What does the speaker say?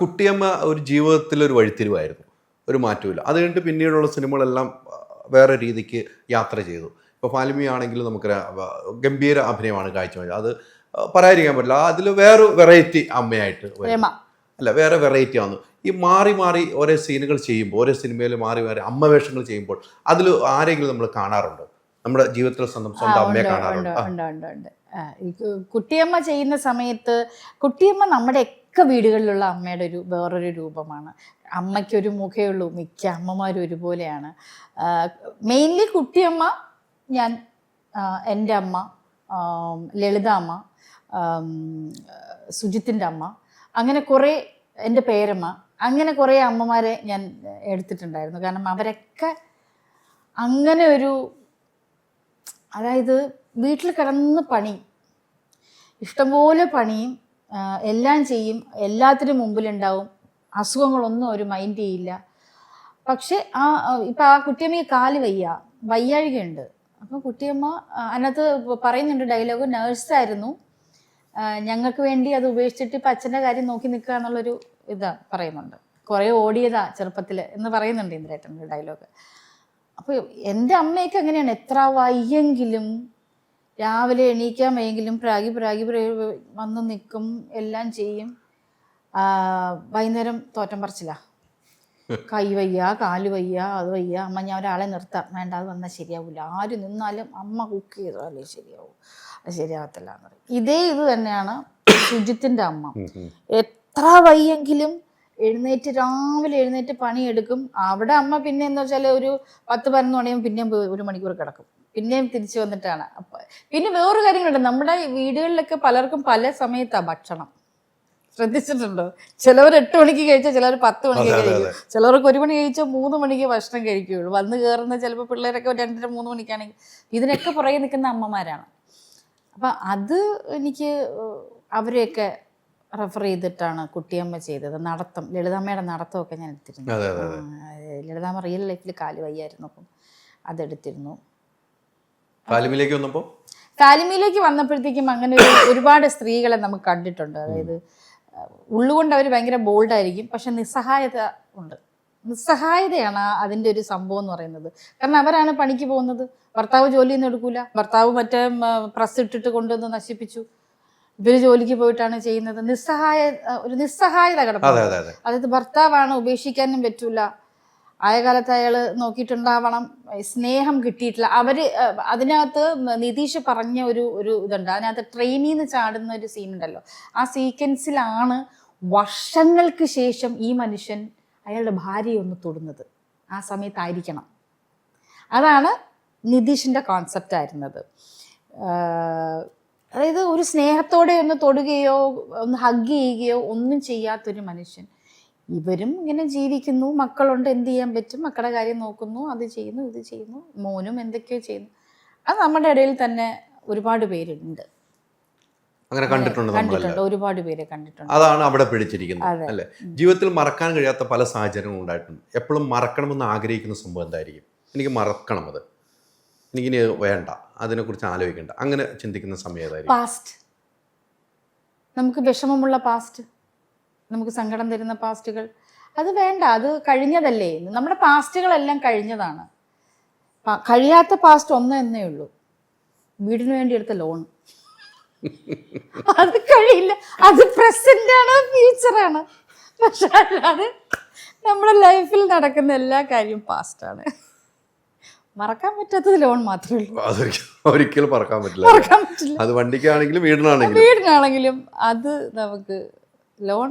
കുട്ടിയമ്മ ഒരു ജീവിതത്തിൽ ഒരു വഴിത്തിരിവായിരുന്നു. ഒരു മാറ്റമില്ല അത് കഴിഞ്ഞിട്ട് പിന്നീടുള്ള സിനിമകളെല്ലാം വേറെ രീതിക്ക് യാത്ര ചെയ്തു. ഇപ്പോൾ ഫാലിമി ആണെങ്കിലും നമുക്ക് ഗംഭീര അഭിനയമാണ് കാഴ്ചവെച്ചത് അത് പറയാതിരിക്കാൻ പറ്റില്ല. അതിൽ വേറെ വെറൈറ്റി അമ്മയായിട്ട്. അല്ല വേറെ വെറൈറ്റി ആണ് ഈ മാറി മാറി ഓരോ സീനുകൾ ചെയ്യുമ്പോൾ ഓരോ സിനിമയിൽ മാറി മാറി അമ്മ വേഷങ്ങൾ ചെയ്യുമ്പോൾ അതിൽ ആരെങ്കിലും നമ്മൾ കാണാറുണ്ട്? നമ്മുടെ ജീവിതത്തിൽ സ്വന്തം സ്വന്തം അമ്മയെ കാണാറുണ്ട്? കുട്ടിയമ്മ ചെയ്യുന്ന സമയത്ത് കുട്ടിയമ്മ നമ്മുടെ ഒക്കെ വീടുകളിലുള്ള അമ്മയുടെ ഒരു വേറൊരു രൂപമാണ്. അമ്മയ്ക്കൊരു മുഖേ ഉള്ളൂ മിക്ക അമ്മമാരും ഒരുപോലെയാണ്. മെയിൻലി കുട്ടിയമ്മ ഞാൻ എന്റെ അമ്മ ലളിത അമ്മ സുജിത്തിന്റെ അമ്മ അങ്ങനെ കുറേ എന്റെ പേരമ്മ അങ്ങനെ കുറേ അമ്മമാരെ ഞാൻ എടുത്തിട്ടുണ്ടായിരുന്നു. കാരണം അവരൊക്കെ അങ്ങനെ ഒരു അതായത് വീട്ടിൽ കിടന്ന് പണി ഇഷ്ടംപോലെ പണിയും എല്ലാം ചെയ്യും. എല്ലാത്തിനും മുമ്പിലുണ്ടാവും. അസുഖങ്ങളൊന്നും ഒരു മൈൻഡ് ചെയ്യില്ല. പക്ഷെ ആ ഇപ്പം ആ കുട്ടിയമ്മയ്ക്ക് കാൽ വയ്യ. വയ്യാഴികയുണ്ട്. അപ്പം കുട്ടിയമ്മ അതിനകത്ത് പറയുന്നുണ്ട് ഡയലോഗ് നേഴ്സായിരുന്നു ഞങ്ങൾക്ക് വേണ്ടി അത് ഉപേക്ഷിച്ചിട്ട് ഇപ്പം അച്ഛന്റെ കാര്യം നോക്കി നിൽക്കുക എന്നുള്ളൊരു ഇതാ പറയുന്നുണ്ട്. കുറേ ഓടിയതാ ചെറുപ്പത്തിൽ എന്ന് പറയുന്നുണ്ട് ഇന്ദ്രേട്ടന്റെ ഡയലോഗ് അപ്പോൾ എന്റെ അമ്മയൊക്കെ അങ്ങനെയാണ് എത്ര വയ്യെങ്കിലും രാവിലെ എണീക്കാൻ വയ്യെങ്കിലും പ്രാഗി പ്രാഗി വന്ന് നിൽക്കും എല്ലാം ചെയ്യും. വൈകുന്നേരം തോറ്റം പറിച്ചില്ല കൈ വയ്യ കാൽ വയ്യ അത് വയ്യ. അമ്മ ഞാൻ ഒരാളെ നിർത്താം. വേണ്ട അത് വന്നാൽ ശരിയാവില്ല ആര് നിന്നാലും അമ്മ കുക്ക് ചെയ്താലേ ശരിയാവും. അത് ശരിയാവത്തില്ല എന്ന് പറയും. ഇതേ ഇത് തന്നെയാണ് ശുചിത്തിന്റെ അമ്മ. എത്ര വയ്യെങ്കിലും എഴുന്നേറ്റ് രാവിലെ എഴുന്നേറ്റ് പണിയെടുക്കും. അവിടെ അമ്മ പിന്നെ എന്ന് വെച്ചാൽ ഒരു പത്ത് പതിനൊന്ന് മണിയും പിന്നെയും ഒരു മണിക്കൂർ കിടക്കും. പിന്നെയും തിരിച്ചു വന്നിട്ടാണ്. അപ്പൊ പിന്നെ വേറൊരു കാര്യങ്ങളുണ്ട്. നമ്മുടെ വീടുകളിലൊക്കെ പലർക്കും പല സമയത്താണ് ഭക്ഷണം. ശ്രദ്ധിച്ചിട്ടുണ്ടോ? ചിലവർ എട്ട് മണിക്ക് കഴിച്ചാൽ ചിലവർ പത്ത് മണിക്ക് കഴിക്കും. ചിലവർക്ക് ഒരു മണി കഴിച്ചാൽ മൂന്ന് മണിക്ക് ഭക്ഷണം കഴിക്കുകയുള്ളൂ. വന്ന് കയറുന്ന ചിലപ്പോൾ പിള്ളേരൊക്കെ രണ്ടര മൂന്ന് മണിക്കാണെങ്കിൽ ഇതിനൊക്കെ പുറകെ നിൽക്കുന്ന അമ്മമാരാണ്. അപ്പം അത് എനിക്ക് അവരെയൊക്കെ റെഫർ ചെയ്തിട്ടാണ് കുട്ടിയമ്മ ചെയ്തത്. നടത്തം ലളിതാമ്മയുടെ നടത്തമൊക്കെ ഞാൻ എടുത്തിരുന്നു. ലളിതാമ്മ റിയൽ ലൈഫിൽ കാൽ വയ്യായിരുന്നു അപ്പം അതെടുത്തിരുന്നു. ഫാലിമിലേക്ക് വന്നപ്പോൾ ഫാലിമിയിലേക്ക് വന്നപ്പോഴത്തേക്കും അങ്ങനെ ഒരു ഒരുപാട് സ്ത്രീകളെ നമുക്ക് കണ്ടിട്ടുണ്ട്. അതായത് ഉള്ളുകൊണ്ട് അവർ ഭയങ്കര ബോൾഡായിരിക്കും പക്ഷെ നിസ്സഹായത ഉണ്ട്. നിസ്സഹായതയാണ് അതിന്റെ അതിന്റെ ഒരു സംഭവം എന്ന് പറയുന്നത്. കാരണം അവരാണ് പണിക്ക് പോകുന്നത്. ഭർത്താവ് ജോലിയൊന്നും എടുക്കൂല. ഭർത്താവ് മറ്റേ പ്രസ് ഇട്ടിട്ട് കൊണ്ടുവന്ന് നശിപ്പിച്ചു. ഇവർ ജോലിക്ക് പോയിട്ടാണ് ചെയ്യുന്നത്. നിസ്സഹായ ഒരു നിസ്സഹായത അതെ. അതായത് ഭർത്താവാണ് ഉപേക്ഷിക്കാനും പറ്റൂല. ആയ കാലത്ത് അയാൾ നോക്കിയിട്ടുണ്ടാവണം. സ്നേഹം കിട്ടിയിട്ടില്ല. അഹ് അതിനകത്ത് നിതീഷ് പറഞ്ഞ ഒരു ഒരു ഇതുണ്ട്. അതിനകത്ത് ട്രെയിനിൽ നിന്ന് ചാടുന്ന ഒരു സീൻ ഉണ്ടല്ലോ ആ സീക്വൻസിലാണ് വർഷങ്ങൾക്ക് ശേഷം ഈ മനുഷ്യൻ അയാളുടെ ഭാര്യയെ ഒന്ന് തൊടുന്നത്. ആ സമയത്തായിരിക്കണം. അതാണ് നിതീഷിന്റെ കോൺസെപ്റ്റ് ആയിരുന്നത്. അതായത് ഒരു സ്നേഹത്തോടെ ഒന്ന് തൊടുകയോ ഒന്ന് ഹഗ് ചെയ്യുകയോ ഒന്നും ചെയ്യാത്തൊരു മനുഷ്യൻ ഇവരും ഇങ്ങനെ ജീവിക്കുന്നു. മക്കളുണ്ട് എന്ത് ചെയ്യാൻ പറ്റും? മക്കളുടെ കാര്യം നോക്കുന്നു അത് ചെയ്യുന്നു ഇത് ചെയ്യുന്നു മോനും എന്തൊക്കെയോ ചെയ്യുന്നു. അത് നമ്മുടെ ഇടയിൽ തന്നെ ഒരുപാട് പേരുണ്ട്. അങ്ങനെ കണ്ടിട്ടുണ്ട് കണ്ടിട്ടുണ്ട്. ഒരുപാട് പേരെ കണ്ടിട്ടുണ്ട്. അതാണ് അവിടെ പിടിച്ചിരിക്കുന്നത് അല്ലെ? അല്ലേ ജീവിതത്തിൽ മറക്കാൻ കഴിയാത്ത പല സാഹചര്യങ്ങളും ഉണ്ടായിട്ടുണ്ട്. എപ്പോഴും മറക്കണമെന്ന് ആഗ്രഹിക്കുന്ന സംഭവം എന്തായിരിക്കും? എനിക്ക് മറക്കണം അത് എനിക്കിനി വേണ്ട. അതിനെക്കുറിച്ച് ആലോചിക്കേണ്ട. അങ്ങനെ ചിന്തിക്കുന്ന സമയം പാസ്റ്റ് നമുക്ക് വിഷമമുള്ള പാസ്റ്റ് നമുക്ക് സങ്കടം തരുന്ന പാസ്റ്റുകൾ. അത് വേണ്ട അത് കഴിഞ്ഞതല്ലേ. നമ്മുടെ പാസ്റ്റുകളെല്ലാം കഴിഞ്ഞതാണ്. കഴിയാത്ത പാസ്റ്റ് ഒന്ന് എന്നേ ഉള്ളൂ. വീടിന് വേണ്ടി എടുത്ത ലോൺ. അത് കഴിയില്ല. അത് പ്രസന്റ് ആണ് ഫ്യൂച്ചർ ആണ് പക്ഷെ അല്ലാതെ നമ്മുടെ ലൈഫിൽ നടക്കുന്ന എല്ലാ കാര്യവും പാസ്റ്റാണ്. മറക്കാൻ പറ്റാത്തത് ലോൺ മാത്രമേ ഉള്ളൂ. ഒരിക്കലും മറക്കാൻ പറ്റില്ല. മറക്കാൻ പറ്റില്ല. അത് വണ്ടിക്കാണെങ്കിലും വീടിനാണെങ്കിലും. വീടിനാണെങ്കിലും അത് നമുക്ക് ലോൺ